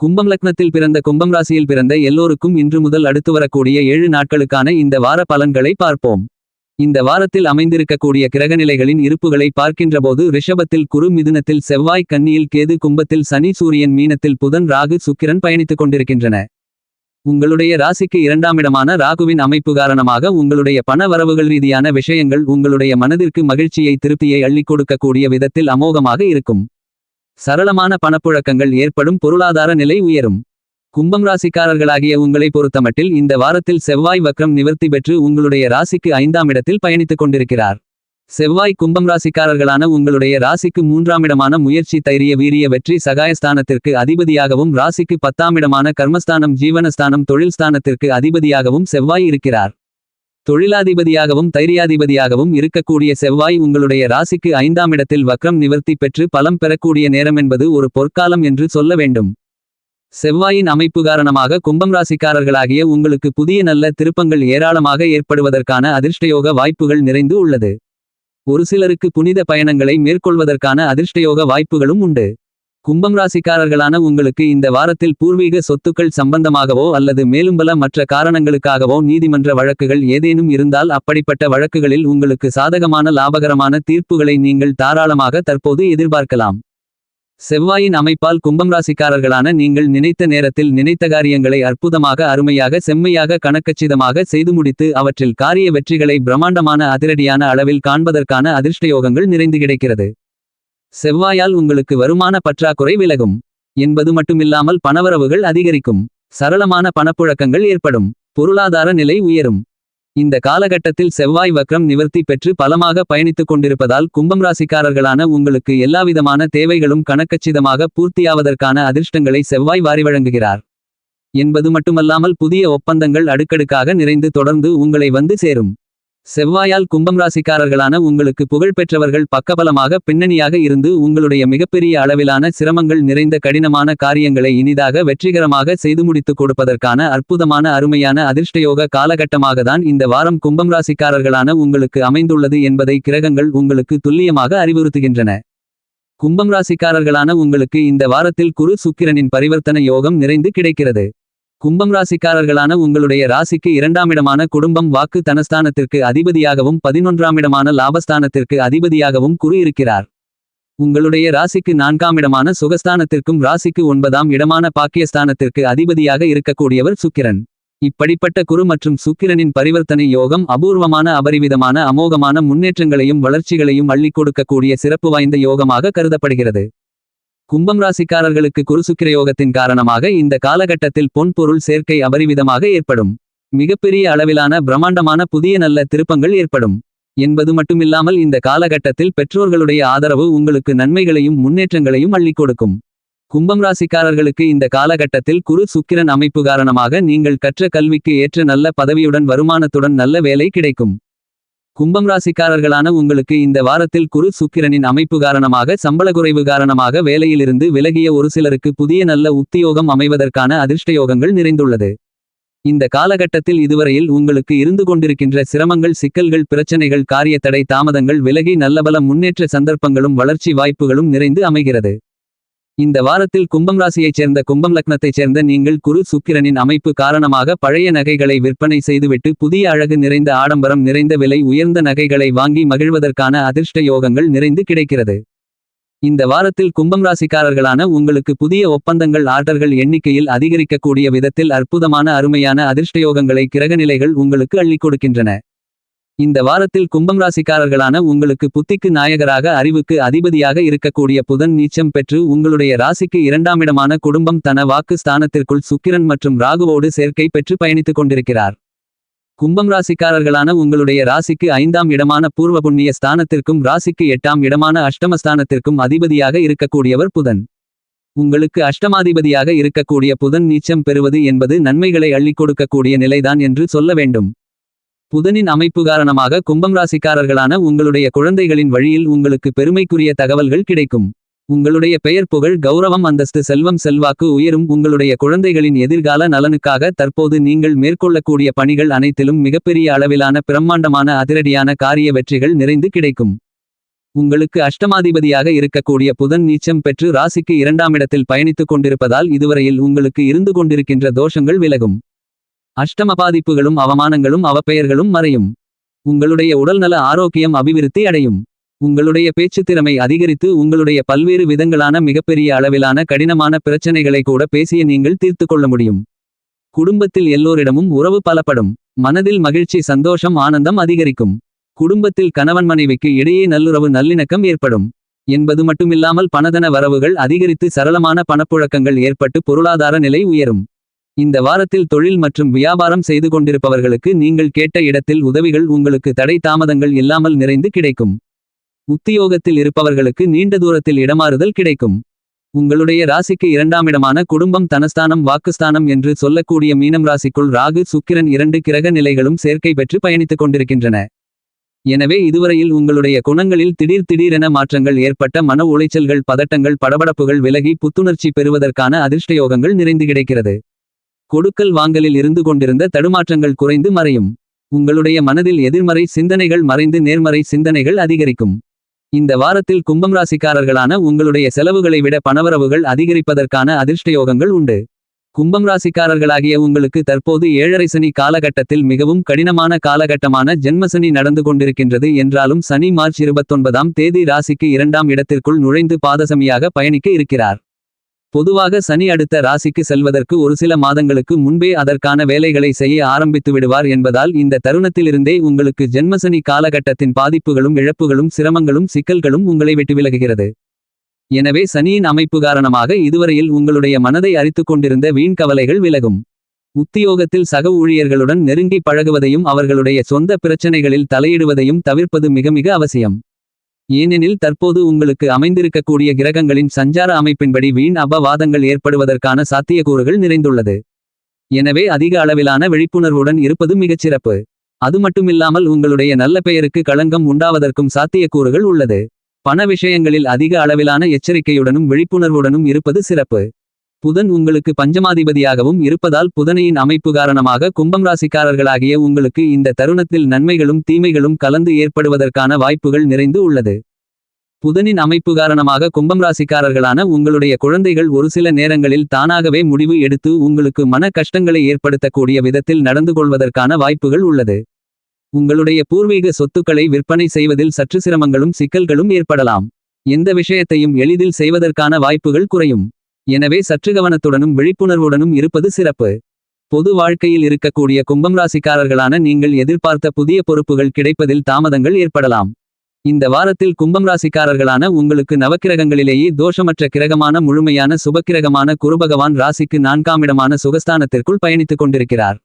கும்பம் லக்னத்தில் பிறந்த கும்பம் ராசியில் பிறந்த எல்லோருக்கும் இன்று முதல் அடுத்து வரக்கூடிய ஏழு நாட்களுக்கான இந்த வார பலன்களை பார்ப்போம். இந்த வாரத்தில் அமைந்திருக்கக்கூடிய கிரகநிலைகளின் இருப்புகளை பார்க்கின்றபோது ரிஷபத்தில் குரு மிதுனத்தில் செவ்வாய் கன்னியில் கேது கும்பத்தில் சனி சூரியன் மீனத்தில் புதன் ராகு சுக்கிரன் பயணித்துக் கொண்டிருக்கின்றன. உங்களுடைய ராசிக்கு இரண்டாம் இடமான ராகுவின் அமைப்பு காரணமாக உங்களுடைய பண வரவுகள் ரீதியான விஷயங்கள் உங்களுடைய மனதிற்கு மகிழ்ச்சியை திருப்தியை அள்ளிக் கொடுக்கக்கூடிய விதத்தில் அமோகமாக இருக்கும். சரளமான பணப்புழக்கங்கள் ஏற்படும் பொருளாதார நிலை உயரும். கும்பம் ராசிக்காரர்களாகிய உங்களை பொறுத்தமட்டில் இந்த வாரத்தில் செவ்வாய் வக்ரம் நிவர்த்தி பெற்று உங்களுடைய ராசிக்கு ஐந்தாம் இடத்தில் பயணித்துக் கொண்டிருக்கிறார். செவ்வாய் கும்பம் ராசிக்காரர்களான உங்களுடைய ராசிக்கு மூன்றாம் இடமான முயற்சி தைரிய வீரிய வெற்றி சகாயஸ்தானத்திற்கு அதிபதியாகவும் ராசிக்கு பத்தாம் இடமான கர்மஸ்தானம் ஜீவனஸ்தானம் தொழில் ஸ்தானத்திற்கு அதிபதியாகவும் செவ்வாய் இருக்கிறார். தொழிலாதிபதியாகவும் தைரியாதிபதியாகவும் இருக்கக்கூடிய செவ்வாய் உங்களுடைய ராசிக்கு ஐந்தாம் இடத்தில் வக்ரம் நிவர்த்தி பெற்று பலம் பெறக்கூடிய நேரம் என்பது ஒரு பொற்காலம் என்று சொல்ல வேண்டும். செவ்வாயின் அமைப்பு காரணமாக கும்பம் ராசிக்காரர்களாகிய உங்களுக்கு புதிய நல்ல திருப்பங்கள் ஏராளமாக ஏற்படுவதற்கான அதிர்ஷ்டயோக வாய்ப்புகள் நிறைந்து உள்ளது. ஒரு சிலருக்கு புனித பயணங்களை மேற்கொள்வதற்கான அதிர்ஷ்டயோக வாய்ப்புகளும் உண்டு. கும்பம் ராசிக்காரர்களான உங்களுக்கு இந்த வாரத்தில் பூர்வீக சொத்துக்கள் சம்பந்தமாகவோ அல்லது மேலும் பல மற்ற காரணங்களுக்காகவோ நீதிமன்ற வழக்குகள் ஏதேனும் இருந்தால் அப்படிப்பட்ட வழக்குகளில் உங்களுக்கு சாதகமான லாபகரமான தீர்ப்புகளை நீங்கள் தாராளமாக தற்போது எதிர்பார்க்கலாம். செவ்வாயின் அமைப்பால் கும்பம் ராசிக்காரர்களான நீங்கள் நினைத்த நேரத்தில் நினைத்த காரியங்களை அற்புதமாக அருமையாக செம்மையாக கணக்கச்சிதமாக செய்து முடித்து அவற்றில் காரிய வெற்றிகளை பிரம்மாண்டமான அதிரடியான அளவில் காண்பதற்கான அதிர்ஷ்டயோகங்கள் நிறைந்து கிடைக்கிறது. செவ்வாயால் உங்களுக்கு வருமான பற்றாக்குறை விலகும். என்பது மட்டுமில்லாமல் பணவரவுகள் அதிகரிக்கும். சரளமான பணப்புழக்கங்கள் ஏற்படும். பொருளாதார நிலை உயரும். இந்த காலகட்டத்தில் செவ்வாய் வக்ரம் நிவர்த்தி பெற்று பலமாக பயணித்துக் கொண்டிருப்பதால் கும்பம் ராசிக்காரர்களான உங்களுக்கு எல்லாவிதமான தேவைகளும் கணக்கச்சிதமாக பூர்த்தியாவதற்கான அதிர்ஷ்டங்களை செவ்வாய் வாரி வழங்குகிறார். என்பது மட்டுமல்லாமல் புதிய ஒப்பந்தங்கள் அடுக்கடுக்காக நிறைந்து தொடர்ந்து உங்களை வந்து சேரும். செவ்வாயால் கும்பம் ராசிக்காரர்களான உங்களுக்கு புகழ்பெற்றவர்கள் பக்கபலமாக பின்னணியாக இருந்து உங்களுடைய மிகப்பெரிய அளவிலான சிரமங்கள் நிறைந்த கடினமான காரியங்களை இனிதாக வெற்றிகரமாக செய்து முடித்துக் கொடுப்பதற்கான அற்புதமான அருமையான அதிர்ஷ்டயோக காலகட்டமாகத்தான் இந்த வாரம் கும்பம் ராசிக்காரர்களான உங்களுக்கு அமைந்துள்ளது என்பதை கிரகங்கள் உங்களுக்கு துல்லியமாக அறிவுறுத்துகின்றன. கும்பம் ராசிக்காரர்களான உங்களுக்கு இந்த வாரத்தில் குரு சுக்கிரனின் பரிவர்த்தன யோகம் நிறைந்து கிடைக்கிறது. கும்பம் ராசிக்காரர்களான உங்களுடைய ராசிக்கு இரண்டாமிடமான குடும்பம் வாக்கு தனஸ்தானத்திற்கு அதிபதியாகவும் பதினொன்றாம் இடமான லாபஸ்தானத்திற்கு அதிபதியாகவும் குரு இருக்கிறார் உங்களுடைய ராசிக்கு நான்காம் இடமான சுகஸ்தானத்திற்கும் ராசிக்கு ஒன்பதாம் இடமான பாக்கியஸ்தானத்திற்கு அதிபதியாக இருக்கக்கூடியவர் சுக்கிரன். இப்படிப்பட்ட குரு மற்றும் சுக்கிரனின் பரிவர்த்தனை யோகம் அபூர்வமான அபரிவிதமான அமோகமான முன்னேற்றங்களையும் வளர்ச்சிகளையும் அள்ளிக் கொடுக்கக்கூடிய சிறப்பு வாய்ந்த யோகமாக கருதப்படுகிறது. கும்பம் ராசிக்காரர்களுக்கு குருசுக்கிர யோகத்தின் காரணமாக இந்த காலகட்டத்தில் பொன் பொருள் சேர்க்கை அபரிவிதமாக ஏற்படும். மிகப்பெரிய அளவிலான பிரம்மாண்டமான புதிய நல்ல திருப்பங்கள் ஏற்படும். என்பது மட்டுமில்லாமல் இந்த காலகட்டத்தில் பெற்றோர்களுடைய ஆதரவு உங்களுக்கு நன்மைகளையும் முன்னேற்றங்களையும் அள்ளிக் கொடுக்கும். கும்பம் ராசிக்காரர்களுக்கு இந்த காலகட்டத்தில் குரு சுக்கிரன் அமைப்பு காரணமாக நீங்கள் கற்ற கல்விக்கு ஏற்ற நல்ல பதவியுடன் வருமானத்துடன் நல்ல வேலை கிடைக்கும். கும்பம் ராசிக்காரர்களான உங்களுக்கு இந்த வாரத்தில் குரு சுக்கிரனின் அமைப்பு காரணமாக சம்பள குறைவு காரணமாக வேலையிலிருந்து விலகிய ஒரு சிலருக்கு புதிய நல்ல உத்தியோகம் அமைவதற்கான அதிர்ஷ்டயோகங்கள் நிறைந்துள்ளது. இந்த காலகட்டத்தில் இதுவரையில் உங்களுக்கு இருந்து கொண்டிருக்கின்ற சிரமங்கள் சிக்கல்கள் பிரச்சனைகள் காரிய தடை தாமதங்கள் விலகி நல்லபல முன்னேற்ற சந்தர்ப்பங்களும் வளர்ச்சி வாய்ப்புகளும் நிறைந்து அமைகிறது. இந்த வாரத்தில் கும்பம் ராசியைச் சேர்ந்த கும்பம் லக்னத்தைச் சேர்ந்த நீங்கள் குரு சுக்கிரனின் அமைப்பு காரணமாக பழைய நகைகளை விற்பனை செய்துவிட்டு புதிய அழகு நிறைந்த ஆடம்பரம் நிறைந்த விலை உயர்ந்த நகைகளை வாங்கி மகிழ்வதற்கான அதிர்ஷ்ட யோகங்கள் நிறைந்து கிடைக்கிறது. இந்த வாரத்தில் கும்பம் ராசிக்காரர்களான உங்களுக்கு புதிய ஒப்பந்தங்கள் ஆர்டர்கள் எண்ணிக்கையில் அதிகரிக்கக்கூடிய விதத்தில் அற்புதமான அருமையான அதிர்ஷ்டயோகங்களை கிரகநிலைகள் உங்களுக்கு அள்ளிக் கொடுக்கின்றன. இந்த வாரத்தில் கும்பம் ராசிக்காரர்களான உங்களுக்கு புத்திக்கு நாயகராக அறிவுக்கு அதிபதியாக இருக்கக்கூடிய புதன் நீச்சம் பெற்று உங்களுடைய ராசிக்கு இரண்டாம் இடமான குடும்பம் தன வாக்கு ஸ்தானத்திற்குள் சுக்கிரன் மற்றும் ராகுவோடு சேர்க்கை பெற்று பயணித்துக் கொண்டிருக்கிறார். கும்பம் ராசிக்காரர்களான உங்களுடைய ராசிக்கு ஐந்தாம் இடமான பூர்வ புண்ணிய ஸ்தானத்திற்கும் ராசிக்கு எட்டாம் இடமான அஷ்டமஸ்தானத்திற்கும் அதிபதியாக இருக்கக்கூடியவர் புதன். உங்களுக்கு அஷ்டமாதிபதியாக இருக்கக்கூடிய புதன் நீச்சம் பெறுவது என்பது நன்மைகளை அள்ளிக் கொடுக்கக்கூடிய நிலைதான் என்று சொல்ல வேண்டும். புதனின் அமைப்பு காரணமாக கும்பம் ராசிக்காரர்களான உங்களுடைய குழந்தைகளின் வழியில் உங்களுக்கு பெருமைக்குரிய தகவல்கள் கிடைக்கும். உங்களுடைய பெயர் புகழ் கௌரவம் அந்தஸ்து செல்வம் செல்வாக்கு உயரும். உங்களுடைய குழந்தைகளின் எதிர்கால நலனுக்காக தற்போது நீங்கள் மேற்கொள்ளக்கூடிய பணிகள் அனைத்திலும் மிகப்பெரிய அளவிலான பிரம்மாண்டமான அதிரடியான காரிய வெற்றிகள் நிறைந்து கிடைக்கும். உங்களுக்கு அஷ்டமாதிபதியாக இருக்கக்கூடிய புதன் நீச்சம் பெற்று ராசிக்கு இரண்டாம் இடத்தில் பயணித்துக் கொண்டிருப்பதால் இதுவரையில் உங்களுக்கு இருந்து கொண்டிருக்கின்ற தோஷங்கள் விலகும். அஷ்டம பாதிப்புகளும் அவமானங்களும் அவப்பெயர்களும் மறையும். உங்களுடைய உடல்நல ஆரோக்கியம் அபிவிருத்தி அடையும். உங்களுடைய பேச்சு திறமை அதிகரித்து உங்களுடைய பல்வேறு விதங்களான மிகப்பெரிய அளவிலான கடினமான பிரச்சனைகளை கூட பேசிய நீங்கள் தீர்த்து கொள்ள முடியும். குடும்பத்தில் எல்லோரிடமும் உறவு பலப்படும். மனதில் மகிழ்ச்சி சந்தோஷம் ஆனந்தம் அதிகரிக்கும். குடும்பத்தில் கணவன் மனைவிக்கு இடையே நல்லுறவு நல்லிணக்கம் ஏற்படும். என்பது மட்டுமில்லாமல் பணதன வரவுகள் அதிகரித்து சரளமான பணப்புழக்கங்கள் ஏற்பட்டு பொருளாதார நிலை உயரும். இந்த வாரத்தில் தொழில் மற்றும் வியாபாரம் செய்து கொண்டிருப்பவர்களுக்கு நீங்கள் கேட்ட இடத்தில் உதவிகள் உங்களுக்கு தடை தாமதங்கள் இல்லாமல் நிறைந்து கிடைக்கும். உத்தியோகத்தில் இருப்பவர்களுக்கு நீண்ட தூரத்தில் இடமாறுதல் கிடைக்கும். உங்களுடைய ராசிக்கு இரண்டாம் இடமான குடும்பம் தனஸ்தானம் வாக்குஸ்தானம் என்று சொல்லக்கூடிய மீனம் ராசிக்குள் ராகு சுக்கிரன் இரண்டு கிரக நிலைகளும் சேர்க்கை பெற்று பயணித்துக் கொண்டிருக்கின்றன. எனவே இதுவரையில் உங்களுடைய குணங்களில் திடீர் திடீரென மாற்றங்கள் ஏற்பட்ட மன உளைச்சல்கள் பதட்டங்கள் படபடப்புகள் விலகி புத்துணர்ச்சி பெறுவதற்கான அதிர்ஷ்டயோகங்கள் நிறைந்து கிடைக்கிறது. கொடுக்கல் வாங்கலில் இருந்து கொண்டிருந்த தடுமாற்றங்கள் குறைந்து மறையும். உங்களுடைய மனதில் எதிர்மறை சிந்தனைகள் மறைந்து நேர்மறை சிந்தனைகள் அதிகரிக்கும். இந்த வாரத்தில் கும்பம் ராசிக்காரர்களான உங்களுடைய செலவுகளை விட பணவரவுகள் அதிகரிப்பதற்கான அதிர்ஷ்டயோகங்கள் உண்டு. கும்பம் ராசிக்காரர்களாகிய உங்களுக்கு தற்போது ஏழரை சனி காலகட்டத்தில் மிகவும் கடினமான காலகட்டமான ஜென்மசனி நடந்து கொண்டிருக்கின்றது என்றாலும் சனி மார்ச் இருபத்தொன்பதாம் தேதி ராசிக்கு இரண்டாம் இடத்திற்குள் நுழைந்து பாதசமியாக பயணிக்க இருக்கிறார். பொதுவாக சனி அடுத்த ராசிக்கு செல்வதற்கு ஒரு சில மாதங்களுக்கு முன்பே அதற்கான வேலைகளை செய்ய ஆரம்பித்து விடுவார் என்பதால் இந்த தருணத்திலிருந்தே உங்களுக்கு ஜென்மசனி காலகட்டத்தின் பாதிப்புகளும் இழப்புகளும் சிரமங்களும் சிக்கல்களும் உங்களை விட்டு விலகுகிறது. எனவே சனியின் அமைப்பு காரணமாக இதுவரையில் உங்களுடைய மனதை அரித்துக் கொண்டிருந்த வீண் கவலைகள் விலகும். உத்தியோகத்தில் சக ஊழியர்களுடன் நெருங்கி பழகுவதையும் அவர்களுடைய சொந்த பிரச்சனைகளில் தலையிடுவதையும் தவிர்ப்பது மிக மிக அவசியம். ஏனெனில் தற்போது உங்களுக்கு அமைந்திருக்கக்கூடிய கிரகங்களின் சஞ்சார அமைப்பின்படி வீண் அபவாதங்கள் ஏற்படுவதற்கான சாத்தியக்கூறுகள் நிறைந்துள்ளது. எனவே அதிக அளவிலான விழிப்புணர்வுடன் இருப்பது மிகச்சிறப்பு அது மட்டுமில்லாமல் உங்களுடைய நல்ல பெயருக்கு களங்கம் உண்டாவதற்கும் சாத்தியக்கூறுகள் உள்ளது. பண விஷயங்களில் அதிக அளவிலான எச்சரிக்கையுடனும் விழிப்புணர்வுடனும் இருப்பது சிறப்பு. புதன் உங்களுக்கு பஞ்சமாதிபதியாகவும் இருப்பதால் புதனையின் அமைப்பு காரணமாக கும்பம் ராசிக்காரர்களாகிய உங்களுக்கு இந்த தருணத்தில் நன்மைகளும் தீமைகளும் கலந்து ஏற்படுவதற்கான வாய்ப்புகள் நிறைந்து உள்ளது. புதனின் அமைப்பு காரணமாக கும்பம் ராசிக்காரர்களான உங்களுடைய குழந்தைகள் ஒரு சில நேரங்களில் தானாகவே முடிவு எடுத்து உங்களுக்கு மன கஷ்டங்களை ஏற்படுத்தக்கூடிய விதத்தில் நடந்து கொள்வதற்கான வாய்ப்புகள் உள்ளது. உங்களுடைய பூர்வீக சொத்துக்களை விற்பனை செய்வதில் சற்று சிரமங்களும் சிக்கல்களும் ஏற்படலாம். எந்த விஷயத்தையும் எளிதில் செய்வதற்கான வாய்ப்புகள் குறையும். எனவே சற்று கவனத்துடனும் விழிப்புணர்வுடனும் இருப்பது சிறப்பு. பொது வாழ்க்கையில் இருக்கக்கூடிய கும்பம் ராசிக்காரர்களான நீங்கள் எதிர்பார்த்த புதிய பொறுப்புகள் கிடைப்பதில் தாமதங்கள் ஏற்படலாம். இந்த வாரத்தில் கும்பம் ராசிக்காரர்களான உங்களுக்கு நவக்கிரகங்களிலேயே தோஷமற்ற கிரகமான முழுமையான சுபக்கிரகமான குருபகவான் ராசிக்கு நான்காமிடமான சுகஸ்தானத்திற்குள் பயணித்துக் கொண்டிருக்கிறார்.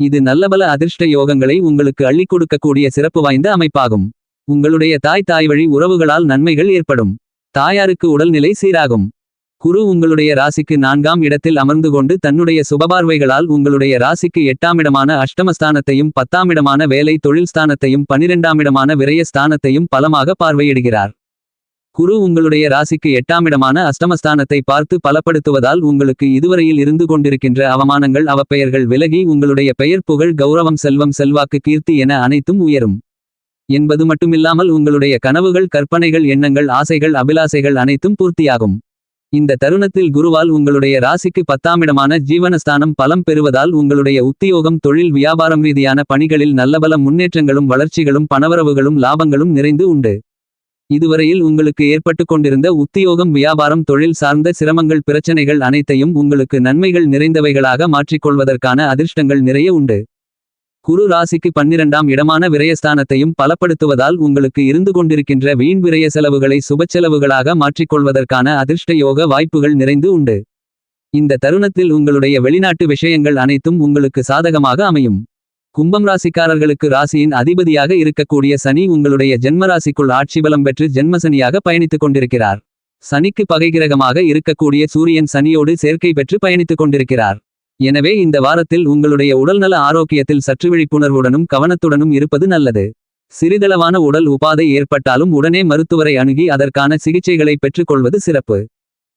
இது நல்லபல அதிர்ஷ்ட யோகங்களை உங்களுக்கு அள்ளிக் கொடுக்கக்கூடிய சிறப்பு வாய்ந்த அமைப்பாகும். உங்களுடைய தாய் தாய் வழி உறவுகளால் நன்மைகள் ஏற்படும். தாயாருக்கு உடல்நிலை சீராகும். குரு உங்களுடைய ராசிக்கு நான்காம் இடத்தில் அமர்ந்து கொண்டு தன்னுடைய சுபபார்வைகளால் உங்களுடைய ராசிக்கு எட்டாமிடமான அஷ்டமஸ்தானத்தையும் பத்தாமிடமான வேலை தொழில் ஸ்தானத்தையும் பனிரெண்டாமிடமான விரய ஸ்தானத்தையும் பலமாக பார்வையிடுகிறார். குரு உங்களுடைய ராசிக்கு எட்டாமிடமான அஷ்டமஸ்தானத்தை பார்த்து பலப்படுத்துவதால் உங்களுக்கு இதுவரையில் இருந்து கொண்டிருக்கின்ற அவமானங்கள் அவப்பெயர்கள் விலகி உங்களுடைய பெயர் புகழ் கௌரவம் செல்வம் செல்வாக்கு கீர்த்தி என அனைத்தும் உயரும். என்பது மட்டுமில்லாமல் உங்களுடைய கனவுகள் கற்பனைகள் எண்ணங்கள் ஆசைகள் அபிலாசைகள் அனைத்தும் பூர்த்தியாகும். இந்த தருணத்தில் குருவால் உங்களுடைய ராசிக்கு பத்தாமிடமான ஜீவனஸ்தானம் பலம் பெறுவதால் உங்களுடைய உத்தியோகம் தொழில் வியாபாரம் ரீதியான பணிகளில் நல்லபல முன்னேற்றங்களும் வளர்ச்சிகளும் பணவரவுகளும் லாபங்களும் நிறைந்து உண்டு. இதுவரையில் உங்களுக்கு ஏற்பட்டுக் கொண்டிருந்த உத்தியோகம் வியாபாரம் தொழில் சார்ந்த சிரமங்கள் பிரச்சனைகள் அனைத்தையும் உங்களுக்கு நன்மைகள் நிறைந்தவைகளாக மாற்றிக்கொள்வதற்கான அதிர்ஷ்டங்கள் நிறைய உண்டு. குரு ராசிக்கு பன்னிரண்டாம் இடமான விரயஸ்தானத்தையும் பலப்படுத்துவதால் உங்களுக்கு இருந்து கொண்டிருக்கின்ற வீண் விரய செலவுகளை சுபச்செலவுகளாக மாற்றிக்கொள்வதற்கான அதிர்ஷ்ட யோக வாய்ப்புகள் நிறைந்து உண்டு. இந்த தருணத்தில் உங்களுடைய வெளிநாட்டு விஷயங்கள் அனைத்தும் உங்களுக்கு சாதகமாக அமையும். கும்பம் ராசிக்காரர்களுக்கு ராசியின் அதிபதியாக இருக்கக்கூடிய சனி உங்களுடைய ஜென்மராசிக்குள் ஆட்சி பலம் பெற்று ஜென்மசனியாக பயணித்துக் கொண்டிருக்கிறார். சனிக்கு பகைகிரகமாக இருக்கக்கூடிய சூரியன் சனியோடு சேர்க்கை பெற்று பயணித்துக் கொண்டிருக்கிறார். எனவே இந்த வாரத்தில் உங்களுடைய உடல்நல ஆரோக்கியத்தில் சற்று விழிப்புணர்வுடனும் கவனத்துடனும் இருப்பது நல்லது. சிறிதளவான உடல் உபாதை ஏற்பட்டாலும் உடனே மருத்துவரை அணுகி அதற்கான சிகிச்சைகளை பெற்றுக்கொள்வது சிறப்பு.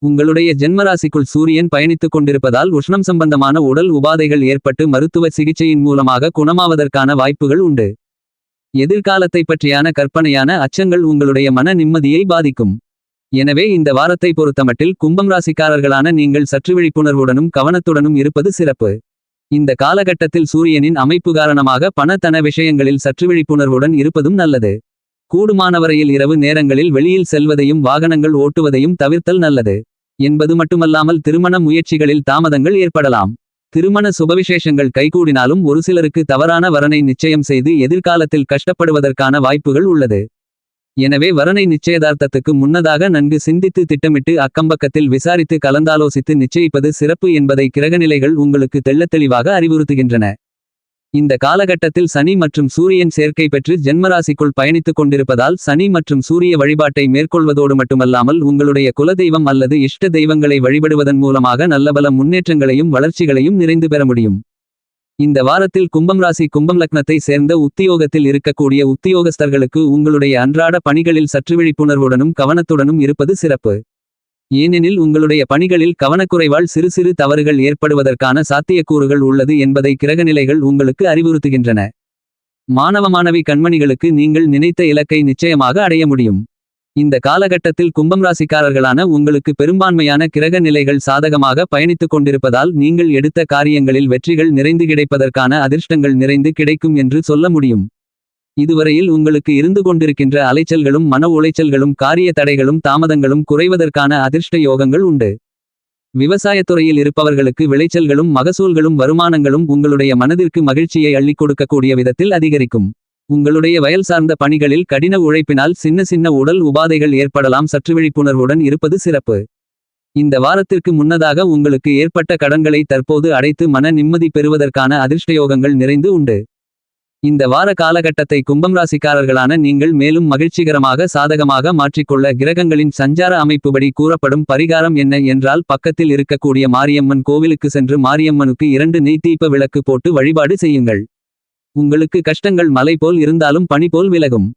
உங்களுடைய ஜென்மராசிக்குள் சூரியன் பயணித்துக் கொண்டிருப்பதால் உஷ்ணம் சம்பந்தமான உடல் உபாதைகள் ஏற்பட்டு மருத்துவ சிகிச்சையின் மூலமாக குணமாவதற்கான வாய்ப்புகள் உண்டு. எதிர்காலத்தைப் பற்றியான கற்பனையான அச்சங்கள் உங்களுடைய மன நிம்மதியை பாதிக்கும். எனவே இந்த வாரத்தை பொறுத்தமட்டில் கும்பம் ராசிக்காரர்களான நீங்கள் சற்று விழிப்புணர்வுடனும் கவனத்துடனும் இருப்பது சிறப்பு. இந்த காலகட்டத்தில் சூரியனின் அமைப்பு காரணமாக பணத்தன விஷயங்களில் சற்று விழிப்புணர்வுடன் இருப்பதும் நல்லது. கூடுமானவரையில் இரவு நேரங்களில் வெளியில் செல்வதையும் வாகனங்கள் ஓட்டுவதையும் தவிர்த்தல் நல்லது. என்பது மட்டுமல்லாமல் திருமண முயற்சிகளில் தாமதங்கள் ஏற்படலாம். திருமண சுபவிசேஷங்கள் கைகூடினாலும் ஒரு சிலருக்கு தவறான வரனை நிச்சயம் செய்து எதிர்காலத்தில் கஷ்டப்படுவதற்கான வாய்ப்புகள் உள்ளது. எனவே வரனை நிச்சயதார்த்தத்துக்கு முன்னதாக நன்கு சிந்தித்து திட்டமிட்டு அக்கம்பக்கத்தில் விசாரித்து கலந்தாலோசித்து நிச்சயிப்பது சிறப்பு என்பதை கிரகநிலைகள் உங்களுக்கு தெள்ளத்தெளிவாக அறிவுறுத்துகின்றன. இந்த காலகட்டத்தில் சனி மற்றும் சூரியன் சேர்க்கை பெற்று ஜென்மராசிக்குள் பயணித்துக் கொண்டிருப்பதால் சனி மற்றும் சூரிய வழிபாட்டை மேற்கொள்வதோடு மட்டுமல்லாமல் உங்களுடைய குலதெய்வம் அல்லது இஷ்ட தெய்வங்களை வழிபடுவதன் மூலமாக நல்லபல முன்னேற்றங்களையும் வளர்ச்சிகளையும் நிறைந்து பெற முடியும். இந்த வாரத்தில் கும்பம் ராசி கும்பம் லக்னத்தை சேர்ந்த உத்தியோகத்தில் இருக்கக்கூடிய உத்தியோகஸ்தர்களுக்கு உங்களுடைய அன்றாட பணிகளில் சற்று விழிப்புணர்வுடனும் கவனத்துடனும் இருப்பது சிறப்பு. ஏனெனில் உங்களுடைய பணிகளில் கவனக்குறைவால் சிறு சிறு தவறுகள் ஏற்படுவதற்கான சாத்தியக்கூறுகள் உள்ளது என்பதை கிரகநிலைகள் உங்களுக்கு அறிவுறுத்துகின்றன. மாணவ மாணவி கண்மணிகளுக்கு நீங்கள் நினைத்த இலக்கை நிச்சயமாக அடைய முடியும். இந்த காலகட்டத்தில் கும்பம் ராசிக்காரர்களான உங்களுக்கு பெரும்பான்மையான கிரக நிலைகள் சாதகமாக பயணித்துக் கொண்டிருப்பதால் நீங்கள் எடுத்த காரியங்களில் வெற்றிகள் நிறைந்து கிடைப்பதற்கான அதிர்ஷ்டங்கள் நிறைந்து கிடைக்கும் என்று சொல்ல முடியும். இதுவரையில் உங்களுக்கு இருந்து கொண்டிருக்கின்ற அலைச்சல்களும் மன உளைச்சல்களும் காரிய தடைகளும் தாமதங்களும் குறைவதற்கான அதிர்ஷ்ட யோகங்கள் உண்டு. விவசாயத்துறையில் இருப்பவர்களுக்கு விளைச்சல்களும் மகசூல்களும் வருமானங்களும் உங்களுடைய மனதிற்கு மகிழ்ச்சியை அள்ளிக் கொடுக்கக்கூடிய விதத்தில் அதிகரிக்கும். உங்களுடைய வயல் சார்ந்த பணிகளில் கடின உழைப்பினால் சின்ன சின்ன உடல் உபாதைகள் ஏற்படலாம். சற்று விழிப்புணர்வுடன் இருப்பது சிறப்பு. இந்த வாரத்திற்கு முன்னதாக உங்களுக்கு ஏற்பட்ட கடன்களை தற்போது அடைத்து மன நிம்மதி பெறுவதற்கான அதிர்ஷ்டயோகங்கள் நிறைந்து உண்டு. இந்த வார காலகட்டத்தை கும்பம் ராசிக்காரர்களான நீங்கள் மேலும் மகிழ்ச்சிகரமாக சாதகமாக மாற்றிக்கொள்ள கிரகங்களின் சஞ்சார அமைப்புபடி கூறப்படும் பரிகாரம் என்ன என்றால் பக்கத்தில் இருக்கக்கூடிய மாரியம்மன் கோவிலுக்கு சென்று மாரியம்மனுக்கு இரண்டு நெய்த்தீப்ப விளக்கு போட்டு வழிபாடு செய்யுங்கள். உங்களுக்கு கஷ்டங்கள் மலை போல் இருந்தாலும் பனி போல் விலகும்.